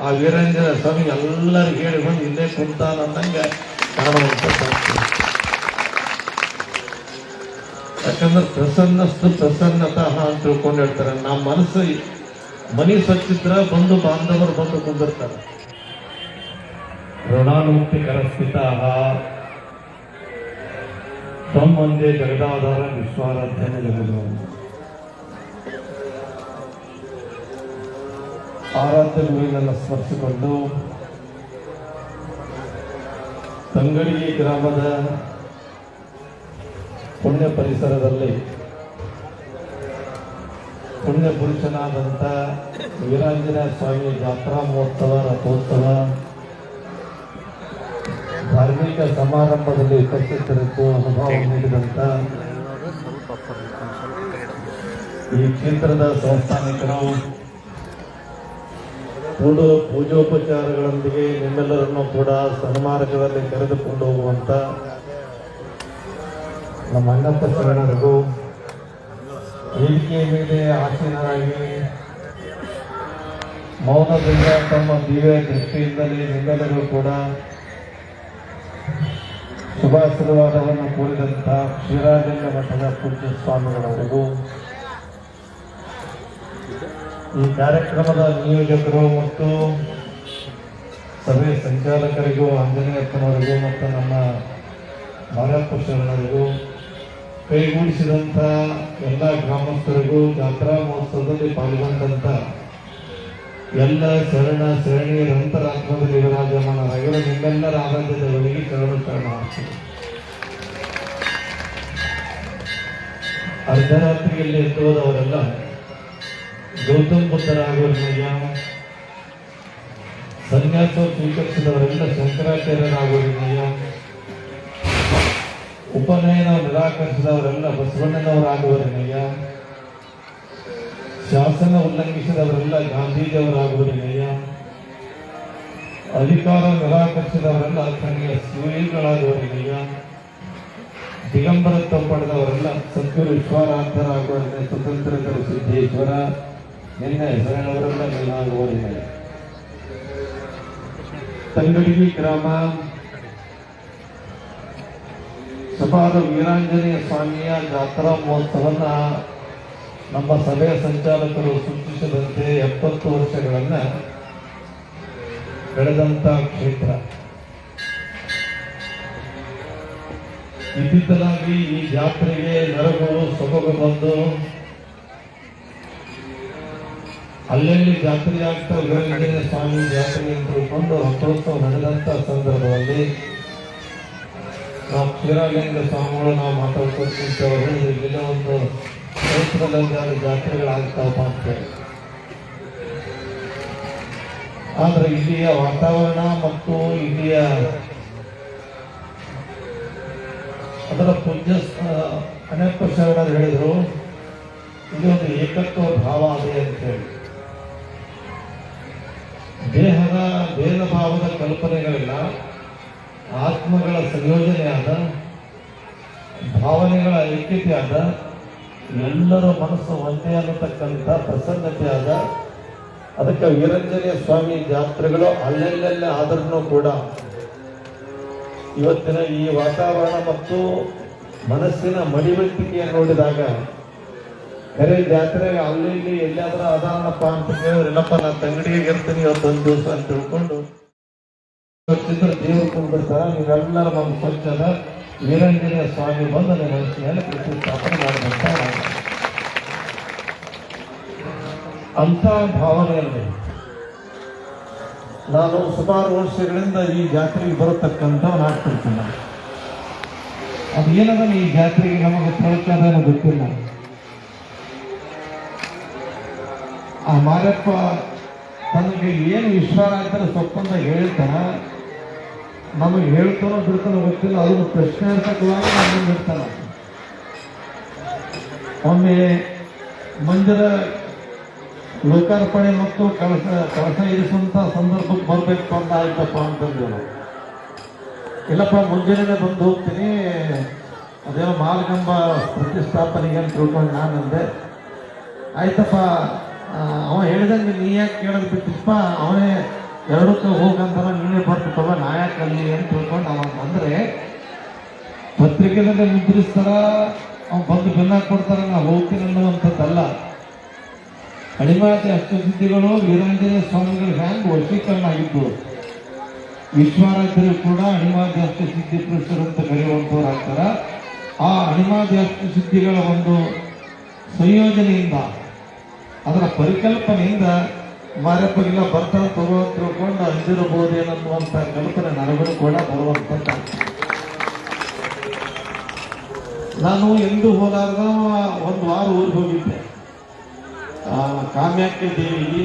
ಆ ವೀರಂಜನ ಸ್ವಾಮಿ ಎಲ್ಲರಿಗೂ ಹೇಳಿ ಬಂದು ಇಲ್ಲೇ ಕುಂತಾನ ಅನ್ನಂಗೆ ಕಾಣುವಂತ ಸಾಕ್ಷಿ. ಯಾಕಂದ್ರೆ ಪ್ರಸನ್ನಸ್ತು ಪ್ರಸನ್ನತಃ ಅಂತ ತಿಳ್ಕೊಂಡಿರ್ತಾರೆ ನಮ್ಮ ಮನಸ್ಸು ಮನಿ ಸ್ವಚ್ಛಿದ್ರ ಬಂದು ಬಾಂಧವರು ಬಂದು ಕುಂದಿರ್ತಾರೆ ಋಣಾನುಮುಕ್ತಿ ಕರಸ್ಥಿತ ತಮ್ಮಂದೇ ಜಗದಾಧಾರ ವಿಶ್ವಾರಾಧ್ಯನ ಜಗದು ಆರಾಧ್ಯ ಮೇಲನ್ನು ಸ್ಮರಿಸಿಕೊಂಡು ತಂಗಡಿಗೆ ಗ್ರಾಮದ ಪುಣ್ಯ ಪರಿಸರದಲ್ಲಿ ಪುಣ್ಯ ಪುರುಷನಾದಂಥ ವೀರಾಂಜನೇಯ ಸ್ವಾಮಿ ಜಾತ್ರಾ ಮಹೋತ್ಸವ, ರಥೋತ್ಸವ ಧಾರ್ಮಿಕ ಸಮಾರಂಭದಲ್ಲಿ ಉಪಸ್ಥಿತರಿದ್ದು ಅನುಭವ ನೀಡಿದಂಥ ಈ ಕ್ಷೇತ್ರದ ಸಂಸ್ಥಾನಿಕರು ಪೂಡು ಪೂಜೋಪಚಾರಗಳೊಂದಿಗೆ ನಿಮ್ಮೆಲ್ಲರನ್ನು ಕೂಡ ಸನ್ಮಾರ್ಗದಲ್ಲಿ ಕರೆದುಕೊಂಡು ಹೋಗುವಂತ ನಮ್ಮ ಅಣ್ಣಪ್ಪ ಶರಣರಿಗೂ ವೇದಿಕೆಯ ಮೇಲೆ ಆಸೀನರಾಗಿ ಮೌನದಿಂದ ತಮ್ಮ ದಿವ್ಯ ದೃಷ್ಟಿಯಿಂದಲೇ ನಿಮ್ಮೆಲ್ಲರೂ ಕೂಡ ಶುಭಾಶೀರ್ವಾದವನ್ನು ಕೋರಿದಂಥ ಶ್ರೀರಾಜೇಂದ್ರ ಮಠದ ಪೂಜ್ಯ ಸ್ವಾಮಿಗಳವರಿಗೂ ಈ ಕಾರ್ಯಕ್ರಮದ ನಿಯೋಜಕರು ಮತ್ತು ಸಭೆ ಸಂಚಾಲಕರಿಗೂ ಆಂಜನೇಯಪ್ಪನವರಿಗೂ ಮತ್ತು ನಮ್ಮ ಮಾರಪ್ಪ ಕೈಗೂಡಿಸಿದಂಥ ಎಲ್ಲ ಗ್ರಾಮಸ್ಥರಿಗೂ ಜಾತ್ರಾ ಮಹೋತ್ಸವದಲ್ಲಿ ಪಾಲ್ಗೊಂಡಂಥ ಎಲ್ಲ ಶರಣ ಶರಣಿಯರ ಅಂತರಾತ್ಮದಲ್ಲಿ ವಿರಾಜಮಾನರಾಗಿರೋ ನಿಮ್ಮೆಲ್ಲರ ಆರಾಧ್ಯತೆಗಳಿಗೆ ಕರಡು ಶರಣ ಆಗ್ತದೆ ಅರ್ಧರಾತ್ರಿಯಲ್ಲಿ ಎತ್ತುವುದವರೆಲ್ಲ ಗೌತಮ್ ಬುದ್ಧರಾಗುವರಿನಯ್ಯ ಸನ್ಯಾಸ ಸ್ವೀಕರಿಸಿದವರೆಲ್ಲ ಶಂಕರಾಚಾರ್ಯರಾಗುವರಿನಯ್ಯ ಉಪನಯನ ನಿರಾಕರಿಸಿದವರೆಲ್ಲ ಬಸವಣ್ಣನವರಾಗುವರಿನಯ್ಯ ಶಾಸನ ಉಲ್ಲಂಘಿಸಿದವರೆಲ್ಲ ಗಾಂಧೀಜಿಯವರಾಗುವರಿನಯ್ಯ ಅಧಿಕಾರ ನಿರಾಕರಿಸಿದವರೆಲ್ಲ ಕನ್ಯ ಸುಯಿಗಳಾಗುವರಿನಯ್ಯ ದಿಗಂಬರತ್ವ ಪಡೆದವರೆಲ್ಲ ಸದ್ಗುರು ವಿಶ್ವಾರಾಧರಾಗುವವರೇ ಸ್ವತಂತ್ರ ಸಿದ್ದೇಶ್ವರ? ನಿನ್ನೆ ಹೆಸರಿನವರೆಲ್ಲ ನೀನಾಗುವವರೇ ತಂಗಡಿಗಿ ಗ್ರಾಮ ಸಪಾದ ವೀರಾಂಜನೇಯ ಸ್ವಾಮಿಯ ಜಾತ್ರಾ ಮಹೋತ್ಸವನ್ನ ನಮ್ಮ ಸಭೆಯ ಸಂಚಾಲಕರು ಸೂಚಿಸಿದಂತೆ ಎಪ್ಪತ್ತು ವರ್ಷಗಳನ್ನ ಬೆಳೆದಂತ ಕ್ಷೇತ್ರ ಇದ್ದಿದ್ದಲಾಗಿ ಈ ಜಾತ್ರೆಗೆ ನರಗಳು ಸೊಬಗು ಬಂದು ಅಲ್ಲಲ್ಲಿ ಜಾತ್ರೆ ಆಗ್ತಾ ವೀರಾಂಜನೇಯ ಸ್ವಾಮಿ ಜಾತ್ರೆ ತಿಳ್ಕೊಂಡು ರಥೋತ್ಸವ ನಡೆದಂತ ಸಂದರ್ಭದಲ್ಲಿ ನಾವು ಕ್ಷೀರಾಲಿಂಗ ಸ್ವಾಮಿಗಳು ನಾವು ಮಾತಾಡ್ಕೊಂಡು ಇಲ್ಲಿನ ಒಂದು ಕ್ಷೇತ್ರದಲ್ಲಿ ಜಾತ್ರೆಗಳಾಗ್ತಾವ ಅಂತೇಳಿ ಆದ್ರೆ ಇಲ್ಲಿಯ ವಾತಾವರಣ ಮತ್ತು ಇಲ್ಲಿಯ ಅದರ ಪೂಜ್ಯ ಅನೇಕ ಶರಣರು ಹೇಳಿದರು ಇದು ಒಂದು ಏಕತ್ವ ಭಾವ ಇದೆ ಅಂತ ಹೇಳಿ. ದೇಹದ ಭೇದ ಭಾವದ ಕಲ್ಪನೆಗಳಿಲ್ಲ, ಆತ್ಮಗಳ ಸಂಯೋಜನೆಯಾದ, ಭಾವನೆಗಳ ಐಕ್ಯತೆಯಾದ, ಎಲ್ಲರ ಮನಸ್ಸು ಒಂದೇ ಅನ್ನತಕ್ಕಂಥ ಪ್ರಸನ್ನತೆಯಾದ, ಅದಕ್ಕೆ ವೀರಂಜನೇಯ ಸ್ವಾಮಿ ಜಾತ್ರೆಗಳು ಅಲ್ಲೆಲ್ಲೆಲ್ಲ ಆದ್ರೂ ಕೂಡ ಇವತ್ತಿನ ಈ ವಾತಾವರಣ ಮತ್ತು ಮನಸ್ಸಿನ ಮಡಿವಂತಿಕೆಯನ್ನು ನೋಡಿದಾಗ ಕರೆ ಜಾತ್ರೆಗೆ ಅಲ್ಲಿ ಇಲ್ಲಿ ಎಲ್ಲಾದ್ರೂ ಅದಾನಪ್ಪ ಅಂತ ಕೇಳಿದ್ರೆ, ಇಲ್ಲಪ್ಪ ನಾನು ತಂಗಡಿಗೆ ಇರ್ತೀನಿ ಇವತ್ತೊಂದು ದಿವಸ ಅಂತ ತಿಳ್ಕೊಂಡು ದೇವರು ಕುಂಬಿಡ್ತಾರ ನೀವೆಲ್ಲರ ನಮ್ಮ ಸ್ವಚ್ಛದ ವೀರಂಜನೇಯ ಸ್ವಾಮಿ ಬಂದು ನಿಮ್ಮ ಮನಸ್ಸಿನಲ್ಲಿ ಪ್ರತಿಷ್ಠಾಪನೆ ಮಾಡಿದಂತ ಅಂತ ಭಾವನೆಯಲ್ಲಿ ನಾನು ಸುಮಾರು ವರ್ಷಗಳಿಂದ ಈ ಜಾತ್ರೆಗೆ ಬರತಕ್ಕಂಥ ಆಗ್ತಿರ್ತೀನಿ ಅದು ಏನದ ಈ ಜಾತ್ರೆಗೆ ನಮಗೆ ಪ್ರಯತ್ನ ಗೊತ್ತಿಲ್ಲ. ಆ ಮಾರಪ್ಪ ತನಗೆ ಏನು ಆಗ್ತಾರೆ ಸೊಪ್ಪಂದ ಹೇಳ್ತಾನ ನಮಗೆ ಹೇಳ್ತಾನೋ ಬಿಡ್ತಾನೋ ಗೊತ್ತಿಲ್ಲ ಅದನ್ನು ಪ್ರಶ್ನೆ ಅಂತಕ್ಕಾಗಿ ಬಿಡ್ತಾನ ಒಮ್ಮೆ ಮಂದಿರ ಲೋಕಾರ್ಪಣೆ ಮತ್ತು ಕಳಸ ಕಳಸ ಇರಿಸುವಂತ ಸಂದರ್ಭಕ್ಕೆ ಬರ್ಬೇಕು ಅಂತ ಆಯ್ತಪ್ಪ ಅಂತಂದ್ರು ಇಲ್ಲಪ್ಪ ಮುಂಜಾನೆ ಬಂದು ಹೋಗ್ತೀನಿ. ಅದೇನೋ ಮಾಲ್ಗಂಬ ಪ್ರತಿಷ್ಠಾಪನೆಗೆ ಅಂತ ತಿಳ್ಕೊಂಡು ನಾನಂದೆ. ಆಯ್ತಪ್ಪ ಅವ ಹೇಳಿದಂಗೆ ನೀ ಯಾಕೆ ಕೇಳೋದು ಬಿಟ್ಟಿಪ್ಪ ಅವನೇ ಎರಡಕ್ಕೆ ಹೋಗಂತಾರ ನೀನೇ ಬರ್ತಿತ್ತವ ನಾ ಯಾಕೆ ನಾಯಕಲ್ಲಿ ಅಂತ ತಿಳ್ಕೊಂಡು ಅವ ಬಂದ್ರೆ ಪತ್ರಿಕೆನಲ್ಲಿ ಮುದ್ರಿಸ್ತಾರ ಅವ್ನು ಬಂದು ಬೆನ್ನ ಕೊಡ್ತಾರ, ನಾ ಹೋಗ್ತೀನಿ ಅನ್ನುವಂಥದ್ದಲ್ಲ. ಅಡಿಮಾತೆ ಅಷ್ಟಸಿದ್ಧಿಗಳು ವೀರಾಂಜನೇಯ ಸ್ವಾಮಿಗಳು ಹ್ಯಾಂಗ್ ವಶೀಕರಣ ವಿಶ್ವರಾಜರು ಕೂಡ ಅಣಿಮಾದಿ ಅಷ್ಟಸಿದ್ಧಿ ಪುರುಷರು ಅಂತ ಕರೆಯುವಂಥವ್ರು ಆಗ್ತಾರ. ಆ ಅಣಿಮಾದಿ ಅಷ್ಟಸಿದ್ಧಿಗಳ ಒಂದು ಸಂಯೋಜನೆಯಿಂದ ಅದರ ಪರಿಕಲ್ಪನೆಯಿಂದ ಮಾರಪ್ಪಗಿಲ್ಲ ಬರ್ತಾನೆ ತಗೋ ತಿಳ್ಕೊಂಡು ಅಂದಿರಬಹುದೇನನ್ನುವಂಥ ಕಲ್ಪನೆ ನನಗೂ ಕೂಡ ಬರುವಂತ ನಾನು ಎಂದು ಹೋದಾಗ ಒಂದು ವಾರ ಊರಿಗೆ ಹೋಗಿದ್ದೆ. ಕಾಮ್ಯಾಖ್ಯ ದೇವಿಗೆ,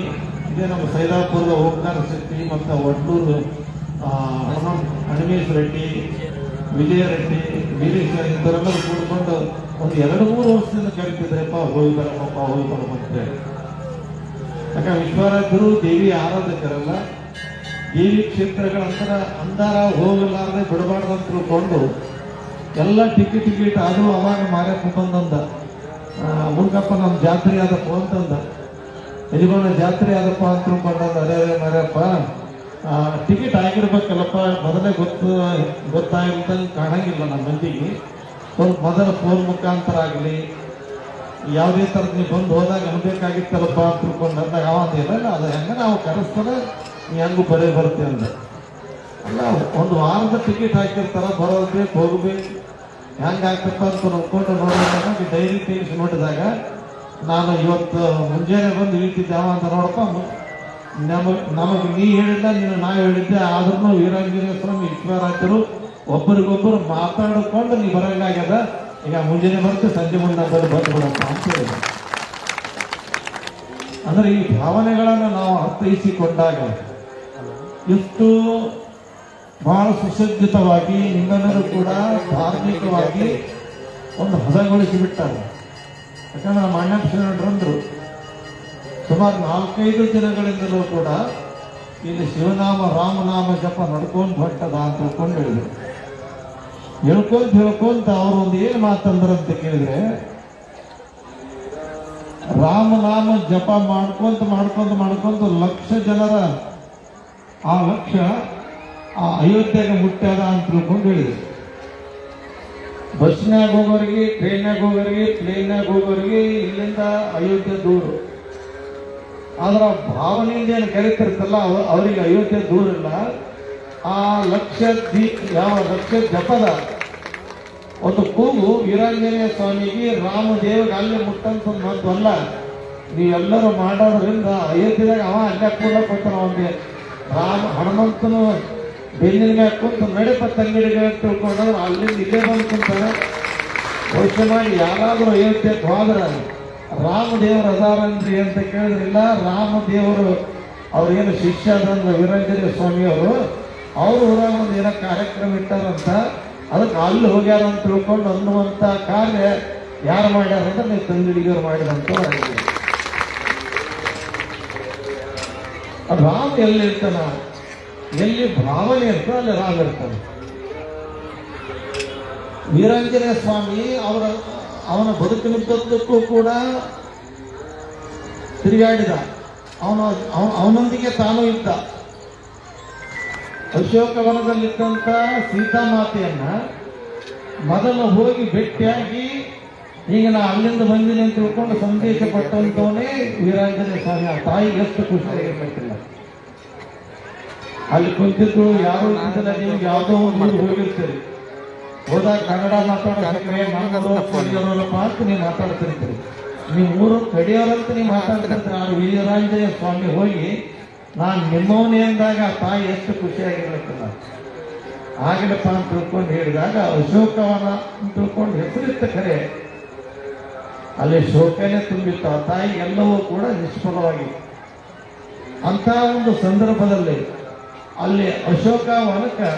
ಇದೇ ನಮ್ಮ ಸೈದಾಪುರದ ಓಂಕಾರ ಶಕ್ತಿ ಮತ್ತು ಒಡ್ಡೂರು ಹನುಮೇಶ್ ರೆಡ್ಡಿ ವಿಜಯ ರೆಡ್ಡಿ ವೀರೇಶ್ ಇಂಥವರೆಲ್ಲರೂ ಕೂಡ್ಕೊಂಡು ಒಂದು ಎರಡು ಮೂರು ವರ್ಷದಿಂದ ಕೇಳ್ತಿದ್ರೆಪ್ಪ ಹೋಗಿ ಬರಮ್ಮಪ್ಪ ಹೋಗಿ ಬರಮ್ಮ ಅಂತೇಳಿ ಯಾಕಂದ್ರೆ ವಿಶ್ವರಾಜರು ದೇವಿ ಆರಾಧಕರಲ್ಲ. ದೇವಿ ಕ್ಷೇತ್ರಗಳ ಅಂತರ ಅಂದಾರ ಹೋಗಲಾರದೆ ಬಿಡಬಾರ್ದು ಅಂತ ತಿಳ್ಕೊಂಡು ಎಲ್ಲ ಟಿಕೆಟ್ ಟಿಕೆಟ್ ಅದು ಅವಾಗ ಮಾರಕ್ಕೆ ಬಂದಂದ. ಮುರುಗಪ್ಪ ನಮ್ಮ ಜಾತ್ರೆ ಆದಪ್ಪ ಅಂತಂದ. ಯಜಮಾನ ಜಾತ್ರೆ ಆದಪ್ಪ ಅಂತ ತಿಳ್ಕೊಂಡಂದ ಅದೇ ಅದೇ ಟಿಕೆಟ್ ಆಗಿರ್ಬೇಕಲ್ಲಪ್ಪ, ಮೊದಲೇ ಗೊತ್ತು ಗೊತ್ತಾಗಿರ್ತಂಗೆ ಕಾಣಂಗಿಲ್ಲ ನಮ್ಮ ಮಂದಿಗೆ. ಒಂದು ಮೊದಲ ಫೋನ್ ಮುಖಾಂತರ ಆಗಲಿ, ಯಾವುದೇ ಥರದ ನೀವು ಬಂದು ಹೋದಾಗ ಅನ್ಬೇಕಾಗಿತ್ತಲ್ಲಪ್ಪ ಅಂತ ತಿಳ್ಕೊಂಡು ಅಂದಾಗ ಯಾವ ಅದು ಹೆಂಗೆ ನಾವು ಕರೆಸ್ತಾರೆ, ನೀ ಹೆಂಗೂ ಬರೇ ಬರುತ್ತೆ ಅಂದ. ಅಲ್ಲ, ಒಂದು ವಾರದ ಟಿಕೆಟ್ ಹಾಕಿರ್ತಾರ, ಬರೋದ್ಬೇಕು, ಹೋಗ್ಬೇಕು. ಹೆಂಗೆ ಆಗ್ತಪ್ಪ ಅಂತ ನೋಡ್ಕೊಂಡು ನೋಡಿದಾಗ ಡೈರಿ ತಿಳಿಸಿ ನೋಡಿದಾಗ, ನಾನು ಇವತ್ತು ಮುಂಜಾನೆ ಬಂದು ಇಳಿತಿದ್ದೆ ಅಂತ ನೋಡಪ್ಪ ನಮಗೆ ನಮಗೆ ನೀ ಹೇಳಿದ್ದ, ನೀನು ನಾ ಹೇಳಿದ್ದೆ ಆದ್ರೂ ವೀರಾಂಜನೇಯ ಸ್ವಾಮಿ ವಿಶ್ವರಾಜರು ಒಬ್ಬರಿಗೊಬ್ಬರು ಮಾತಾಡಿಕೊಂಡು ನೀ ಬರಂಗಾಗ್ಯದ ಈಗ ಮುಂಜಾನೆ ಬರ್ತು, ಸಂಜೆ ಮುಂದೆ ಬಂದು ಬಂದ್ಬಿಡಪ್ಪ ಅಂತ ಹೇಳಿದ ಅಂದ್ರೆ ಈ ಭಾವನೆಗಳನ್ನು ನಾವು ಅರ್ಥೈಸಿಕೊಂಡಾಗ ಎಷ್ಟು ಬಹಳ ಸುಸಜ್ಜಿತವಾಗಿ ನಿಮ್ಮೆಲ್ಲರೂ ಕೂಡ ಧಾರ್ಮಿಕವಾಗಿ ಒಂದು ಹದಗೊಳಿಸಿ ಬಿಟ್ಟಾರೆ ಯಾಕಂದ್ರೆ ನಮ್ಮ ಅಣ್ಣ ಶರಣರಂದ್ರು ಸುಮಾರು ನಾಲ್ಕೈದು ದಿನಗಳಿಂದಲೂ ಕೂಡ ಇಲ್ಲಿ ಶಿವನಾಮ, ರಾಮನಾಮ ಜಪ ನಡ್ಕೊಂಡು ಹೊಟ್ಟದ ಅಂತ ತಿಳ್ಕೊಂಡು ಹೇಳಿದ್ರು. ಹೇಳ್ಕೊಂತ ಹೇಳ್ಕೊಂತ ಅವರು ಒಂದು ಏನು ಮಾತಂದ್ರಂತ ಕೇಳಿದ್ರೆ, ರಾಮನಾಮ ಜಪ ಮಾಡ್ಕೊಂತ ಮಾಡ್ಕೊಂತ ಮಾಡ್ಕೊಂತ ಲಕ್ಷ ಜನರ ಆ ಲಕ್ಷ ಆ ಅಯೋಧ್ಯೆಗೆ ಮುಟ್ಟದ ಅಂತ ತಿಳ್ಕೊಂಡು ಹೇಳಿದ್ರು. ಬಸ್ನಾಗ ಹೋಗೋರಿಗೆ, ಟ್ರೈನ್ಯಾಗ ಹೋಗೋರಿಗೆ, ಪ್ಲೇನ್ಯಾಗ ಹೋಗೋರಿಗೆ ಇಲ್ಲಿಂದ ಅಯೋಧ್ಯೆ ದೂರ. ಆದ್ರೆ ಭಾವನೆಯಿಂದ ಏನು ಕರೀತಿರ್ತಲ್ಲ ಅವ- ಅವರಿಗೆ ಅಯೋಧ್ಯೆ ದೂರ ಇಲ್ಲ. ಆ ಲಕ್ಷ ದೀಪ ಯಾವ ಲಕ್ಷ ಜಪದ ಒಂದು ಕೂಗು ವೀರಾಂಜನೇಯ ಸ್ವಾಮಿಗೆ ರಾಮದೇವಗ ಅಲ್ಲಿ ಮುಟ್ಟಂತ ಒಂದು ಅಲ್ಲ, ನೀವೆಲ್ಲರೂ ಮಾಡೋದ್ರಿಂದ ಅಯೋಧ್ಯೆದಾಗ ಅವ ಅಲ್ಲೇ ಕೂಡ ಕೊಡ್ತಾನ ಅವನಿಗೆ. ರಾಮ, ಹನುಮಂತನು ಬೆನ್ನಿನ ಮ್ಯಾಗ ಕುಂತು ನಡೆಪ ತಂಗಡಿಗೆ ತಿಳ್ಕೊಂಡ್ರೆ ಅಲ್ಲಿಂದ ಇಲ್ಲೇ ಬಂದು ಕುಂತಾನೆ. ಯಾರಾದರೂ ಅಯೋಧ್ಯೆ ಹೋದ್ರೆ ರಾಮದೇವರು ಅದಾರನ್ರಿ ಅಂತ ಕೇಳಿದ್ರಿಲ್ಲ, ರಾಮದೇವರು ಅವ್ರೇನು ಶಿಷ್ಯ ಅದಂದ್ರೆ ವೀರಾಂಜನೇಯ ಸ್ವಾಮಿಯವರು, ಅವರು ಊರಾಗ ಒಂದು ಏನೋ ಕಾರ್ಯಕ್ರಮ ಇಟ್ಟಾರಂತ, ಅದಕ್ಕೆ ಅಲ್ಲಿ ಹೋಗ್ಯಾರ ಅಂತ ತಿಳ್ಕೊಂಡು ಅನ್ನುವಂಥ ಕಾರ್ಯ ಯಾರು ಮಾಡ್ಯಾರ ಅಂತ ನೀವು ತಂಗಿಡಿಗರು ಮಾಡಿದಂತ ರಾಮ ಎಲ್ಲಿರ್ತಾನ ಎಲ್ಲಿ ಭಾವನೆ ಇರ್ತೋ ಅಲ್ಲಿ ರಾಮ ಇರ್ತಾನೆ? ವೀರಾಂಜನೇಯ ಸ್ವಾಮಿ ಅವರ ಅವನ ಬದುಕಿನುದ್ದಕ್ಕೂ ಕೂಡ ತಿರುಗಾಡಿದ. ಅವನ ಅವನ, ಅವನೊಂದಿಗೆ ತಾನು ಇದ್ದ. ಅಶೋಕವನದಲ್ಲಿದ್ದಂಥ ಸೀತಾಮಾತೆಯನ್ನ ಮೊದಲು ಹೋಗಿ ಭೇಟಿಯಾಗಿ ಈಗ ನಾ ಅಲ್ಲಿಂದ ಬಂದಿನಿ ಅಂತ ತಿಳ್ಕೊಂಡು ಸಂದೇಶ ಪಟ್ಟಂತವನೇ ವೀರಾಂಜನೇಯ ಸ್ವಾಮಿ, ಆ ತಾಯಿಗೆ ಎಷ್ಟು ಖುಷಿಯಾಗಿರ್ಬೇಕಿಲ್ಲ ಅಲ್ಲಿ ಕುಂತಿದ್ದು ಯಾರು ಯಾವುದೋ ಒಂದು ಹೋಗಿರ್ತೀರಿ. ಹೋದಾಗ ಕನ್ನಡ ಕಡಿಯೋರಲ್ಲಪ್ಪ ಅಂತ ನೀವು ಮಾತಾಡ್ತಿರ್ತೀರಿ ನೀವು ಊರು ಕಡಿಯೋರಂತ ನೀವು ಮಾತಾಡ್ತಿರ್ತೀರ ಆ ವೀರಾಂಜನೇಯ ಸ್ವಾಮಿ ಹೋಗಿ, ನಾನು ನಿಮ್ಮವನೇ ಅಂದಾಗ ತಾಯಿ ಎಷ್ಟು ಖುಷಿಯಾಗಿರ್ಬೇಕಲ್ಲ ಆಗಿಲ್ಲಪ್ಪ ಅಂತ ತಿಳ್ಕೊಂಡು ಹೇಳಿದಾಗ ಅಶೋಕವನ ಅಂತ ತಿಳ್ಕೊಂಡು ಹೆಸರಿತ್ತ ಖರೆ ಅಲ್ಲಿ ಶೋಕನೇ ತುಂಬಿತ್ತು. ಆ ತಾಯಿ ಎಲ್ಲವೂ ಕೂಡ ನಿಷ್ಫಲವಾಗಿ. ಅಂತ ಒಂದು ಸಂದರ್ಭದಲ್ಲಿ ಅಲ್ಲಿ ಅಶೋಕ ವನಕ್ಕೆ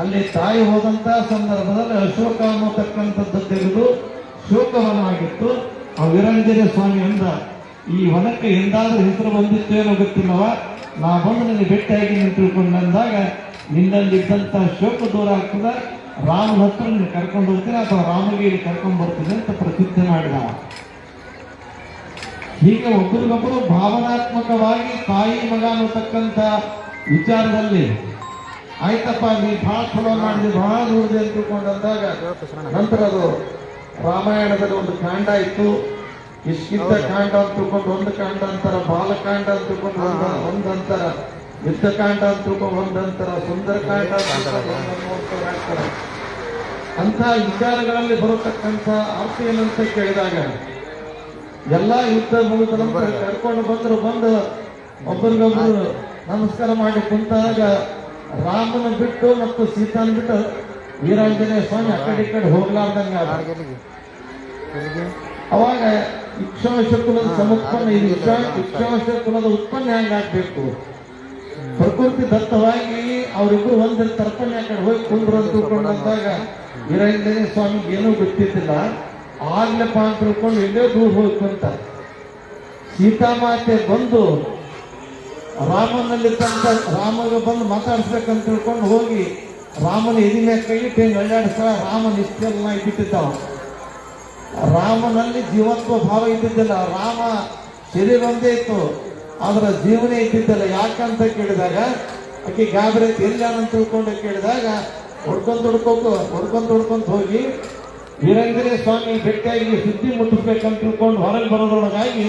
ಅಲ್ಲಿ ತಾಯಿ ಹೋದಂತ ಸಂದರ್ಭದಲ್ಲಿ ಅಶೋಕ ಅನ್ನತಕ್ಕಂಥದ್ದು ತೆಗೆದು ಶೋಕವನವಾಗಿತ್ತು. ಆ ವೀರಾಂಜನೇಯ ಸ್ವಾಮಿ ಅಂದ ಈ ವನಕ್ಕೆ ಎಂದಾದ್ರೂ ಹೆಸರು ಬಂದಿತ್ತೇನೋ ಗೊತ್ತಿಲ್ಲವ? ನಾ ಬಂದು ನಿನ್ನ ಭೇಟಿಯಾಗಿ ನೀನು ಅಂದಾಗ ನಿನ್ನಲ್ಲಿದ್ದಂಥ ಶೋಕ ದೂರ ಆಗ್ತದ. ರಾಮನ ಹತ್ರ ನೀನು ಕರ್ಕೊಂಡು ಹೋಗ್ತೀನಿ ಅಥವಾ ರಾಮನಿಗೆ ಇಲ್ಲಿ ಕರ್ಕೊಂಡು ಬರ್ತೀನಿ ಅಂತ ಪ್ರತಿಜ್ಞೆ ಮಾಡಿದ. ಹೀಗೆ ಒಬ್ಬರಿಗೊಬ್ಬರು ಭಾವನಾತ್ಮಕವಾಗಿ ತಾಯಿ ಮಗ ಅನ್ನತಕ್ಕಂಥ ವಿಚಾರದಲ್ಲಿ ಆಯ್ತಪ್ಪ, ನೀ ಭಾಳ ಚಲೋ ಮಾಡಿದ್ವಿ ಭಾಳ ನೋಡಿದೆ ಅಂತ ತಿಳ್ಕೊಂಡಂದಾಗ ನಂತರ ಅದು ರಾಮಾಯಣದಲ್ಲಿ ಒಂದು ಕಾಂಡ ಇತ್ತು. ಕಿಷ್ಕಿಂದ ಕಾಂಡ ಅಂತ ತಿಳ್ಕೊಂಡು ಒಂದು ಕಾಂಡ ಅಂತಾರ, ಬಾಲಕಾಂಡ ಅಂತ ತಿಳ್ಕೊಂಡು ಒಂದು ಒಂದು ಅಂತಾರ ಯುದ್ಧಕಾಂಡ ಅಂತ ತಿಳ್ಕೊಂಡು ಒಂದಂತರ ಸುಂದರಕಾಂಡ ಅಂತ ಅಂತ ವಿಚಾರಗಳಲ್ಲಿ ಬರತಕ್ಕಂಥ ಅರ್ಥ ಏನಂತ ಕೇಳಿದಾಗ, ಎಲ್ಲಾ ಯುದ್ಧ ಮುಗಿದ ನಂತರ ಕರ್ಕೊಂಡು ಬಂದ್ರು, ಬಂದು ಒಬ್ಬರಿಗೊಬ್ರು ನಮಸ್ಕಾರ ಮಾಡಿ ಕುಂತಾಗ ರಾಮನ ಬಿಟ್ಟು ಮತ್ತು ಸೀತಾನ ಬಿಟ್ಟು ವೀರಾಂಜನೇಯ ಸ್ವಾಮಿ ಆ ಕಡೆ ಈ ಕಡೆ ಹೋಗ್ಲಾರ್ದಂಗ ಅವಾಗ ಇಕ್ಷಾಂಶ ಕುಲದ ಸಮುತ್ಪನ್ನ ಇದು ಇಕ್ಷಾ- ಇಕ್ಷಾಂಶ ಕುಲದ ಉತ್ಪನ್ನ ಹೆಂಗಾಗ್ಬೇಕು? ಪ್ರಕೃತಿ ದತ್ತವಾಗಿ ಅವರಿಬ್ರು ಒಂದ್ ತರ್ಪಣೆ ಆ ಕಡೆ ಹೋಗಿ ಕುಂದ್ರು ಅಂತ ತಿಳ್ಕೊಂಡಂದಾಗ ವೀರಾಂಜನೇಯ ಸ್ವಾಮಿಗೆ ಏನೂ ಗೊತ್ತಿದ್ದಿಲ್ಲ. ಆಗ್ಲಪ್ಪ ಅಂತ ತಿಳ್ಕೊಂಡು ಎಲ್ಲೇ ದೂರ ಹೋಗಿ ಅಂತ ಸೀತಾಮಾತೆ ಬಂದು ರಾಮನಲ್ಲಿ ತಂದ ರಾಮಗೆ ಬಂದು ಮಾತಾಡಿಸ್ಬೇಕಂತ ತಿಳ್ಕೊಂಡು ಹೋಗಿ ರಾಮನ ಎದಿನ ಕೈ ಇಟ್ಟು ಹಿಂಗೆ ಅಳ್ಳಾಡಿಸ್ತಾಳ ರಾಮನ ಇಷ್ಟೆಲ್ಲ ಇಟ್ಟಿದ್ದಾವ ರಾಮನಲ್ಲಿ ಜೀವತ್ವ ಭಾವ ಇದ್ದಿದ್ದಿಲ್ಲ. ರಾಮ ಶರೀರ ಒಂದೇ ಇತ್ತು, ಆದ್ರೆ ಜೀವನೇ ಇದ್ದಿದ್ದಿಲ್ಲ. ಯಾಕಂತ ಕೇಳಿದಾಗ, ಆಕೆ ಗಾಬರಿ ಐತಿ ಅಂತ ತಿಳ್ಕೊಂಡು ಕೇಳಿದಾಗ, ಹೊಡ್ಕೊಂಡ್ ಹೊಡ್ಕೊಂಡ್ ಹೊಡ್ಕೊಂಡ್ ಹೊಡ್ಕೊಂಡ್ ಹೋಗಿ ವೀರಂಜನೇಯ ಸ್ವಾಮಿ ಭೇಟಿಯಾಗಿ ಸುದ್ದಿ ಮುಟ್ಟಿಸ್ಬೇಕಂತ ತಿಳ್ಕೊಂಡು ಹೊರಗೆ ಬರೋದ್ರೊಳಗಾಗಿ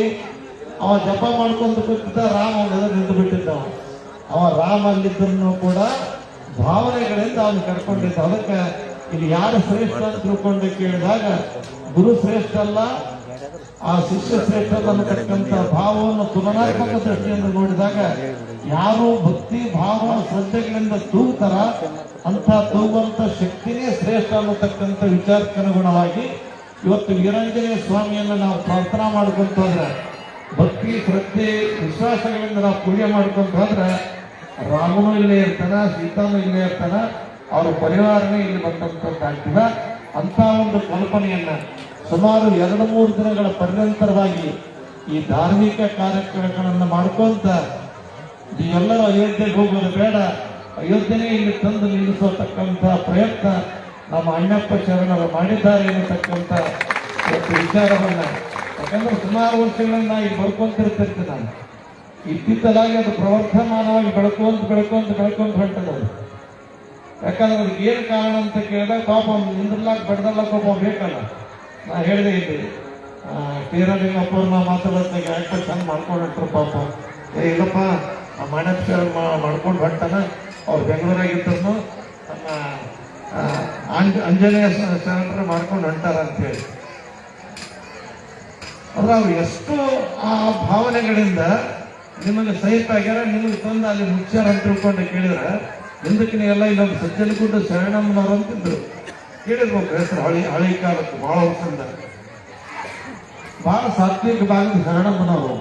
ಅವ ಜಪ ಮಾಡ್ಕೊಂಡು ಬಿಟ್ಟಿದ್ದ ರಾಮ ಅವನ ನಿಂತು ಬಿಟ್ಟಿದ್ದ ಅವ. ಅವ ರಾಮ ಅಲ್ಲಿದ್ದನ್ನು ಕೂಡ ಭಾವನೆಗಳಿಂದ ಅವನು ಕರ್ಕೊಂಡಿದ್ದ ಅದಕ್ಕೆ ಇಲ್ಲಿ ಯಾರು ಶ್ರೇಷ್ಠ ಅಂತ ತಿಳ್ಕೊಂಡು ಕೇಳಿದಾಗ, ಗುರು ಶ್ರೇಷ್ಠ ಅಲ್ಲ, ಆ ಶಿಷ್ಯ ಶ್ರೇಷ್ಠ ಅನ್ನತಕ್ಕಂಥ ಭಾವವನ್ನು ತುಲನಾತ್ಮಕ ದೃಷ್ಟಿಯಿಂದ ನೋಡಿದಾಗ, ಯಾರು ಭಕ್ತಿ ಭಾವ ಶ್ರದ್ಧೆಗಳಿಂದ ತೂಗ್ತಾರ ಅಂತ ತೂಗುವಂತ ಶಕ್ತಿನೇ ಶ್ರೇಷ್ಠ ಅನ್ನತಕ್ಕಂಥ ವಿಚಾರಕ್ಕನುಗುಣವಾಗಿ ಇವತ್ತು ವೀರಾಂಜನೇಯ ಸ್ವಾಮಿಯನ್ನು ನಾವು ಪ್ರಾರ್ಥನಾ ಮಾಡ್ಕೊಂತ ಹೋದ್ರೆ ಭಕ್ತಿ, ಶ್ರದ್ಧೆ ವಿಶ್ವಾಸಗಳಿಂದ ನಾವು ಪೂಜೆ ಹೋದ್ರೆ ರಾಮನು ಇಲ್ಲೇ ಇರ್ತಾನ, ಸೀತಾನು ಇಲ್ಲೇ ಇರ್ತಾನ, ಅವ್ರ ಪರಿವಾರನೇ ಇಲ್ಲಿ ಬಂದಂತದ್ದಾಗ್ತದ ಅಂತ ಒಂದು ಕಲ್ಪನೆಯನ್ನ ಸುಮಾರು ಎರಡು ಮೂರು ದಿನಗಳ ಪರ್ಯಂತರವಾಗಿ ಈ ಧಾರ್ಮಿಕ ಕಾರ್ಯಕ್ರಮಗಳನ್ನು ಮಾಡ್ಕೊಂತ ಎಲ್ಲರೂ ಅಯೋಧ್ಯೆಗೆ ಹೋಗೋದು ಬೇಡ. ಅಯೋಧ್ಯೆನೇ ಇಲ್ಲಿ ತಂದು ನಿಲ್ಲಿಸತಕ್ಕಂಥ ಪ್ರಯತ್ನ ನಮ್ಮ ಅಣ್ಣಪ್ಪ ಶರಣರು ಮಾಡಿದ್ದಾರೆ ಎನ್ನತಕ್ಕಂಥ ಒಂದು ವಿಚಾರವನ್ನ ಯಾಕಂದ್ರೆ ಸುಮಾರು ವರ್ಷಗಳಿಂದ ಈಗ ಬರ್ಕೊಂತಿರ್ತಿರ್ತೀನಿ ನಾನು. ಇತ್ತಿತ್ತಲಾಗಿ ಅದು ಪ್ರವರ್ಧಮಾನವಾಗಿ ಬೆಳ್ಕೊಂತ ಬೆಳ್ಕೊಂತ ಬೆಳ್ಕೊಂತ ಹೊಂಟದ ಯಾಕಂದ್ರೆ ಅದಕ್ಕೆ ಏನು ಕಾರಣ ಅಂತ ಕೇಳಿದಾಗ ಪಾಪ ಅವ್ನು ಬಡ್ದಲ್ಲ ಒಬ್ಬ ಬೇಕಲ್ಲ. ನಾ ಹೇಳಿದೆ ಇಲ್ಲಿ ತೀರಲಿಂಗಪ್ಪವ್ರನ್ನ ಮಾತಾಡೋದಾಗ ಯಾಕೆ ಚಂದ ಮಾಡ್ಕೊಂಡಿಟ್ರು ಪಾಪ. ಏ ಇಲ್ಲಪ್ಪ ಆ ಮಾಣಪ್ಪ ಮಾಡ್ಕೊಂಡು ಹೊಂಟನ? ಅವ್ರು ಬೆಂಗಳೂರಾಗಿದ್ದನ್ನು ತಮ್ಮ ಅಂಜ ಆಂಜನೇಯ ಶರಣರು ಮಾಡ್ಕೊಂಡು ಹೊಂಟಾರ ಅಂತೇಳಿ ಆದ್ರೆ ಅವ್ರು ಎಷ್ಟು ಆ ಭಾವನೆಗಳಿಂದ ನಿಮ್ಮನ್ನು ಸಹಿತ ಆಗ್ಯಾರ, ನಿಮಗೆ ತಂದು ಅಲ್ಲಿ ಮುಚ್ಚಾರ ಅಂತ ತಿಳ್ಕೊಂಡು ಕೇಳಿದ್ರೆ ಹಿಂದಕ್ಕಿನ ಎಲ್ಲ ಇಲ್ಲೊಂದು ಕೂಡ ಶರಣಮ್ಮನವರು ಅಂತಿದ್ರು. ಕೇಳಿರ್ಬೇಕು ಹೆಸರು ಹಳಿ ಹಳಿ ಕಾಲಕ್ಕೆ ಬಹಳ ವರ್ಷದಿಂದ. ಬಹಳ ಸಾತ್ವಿಕ ಭಾಗದ ಶರಣಮ್ಮನವರು.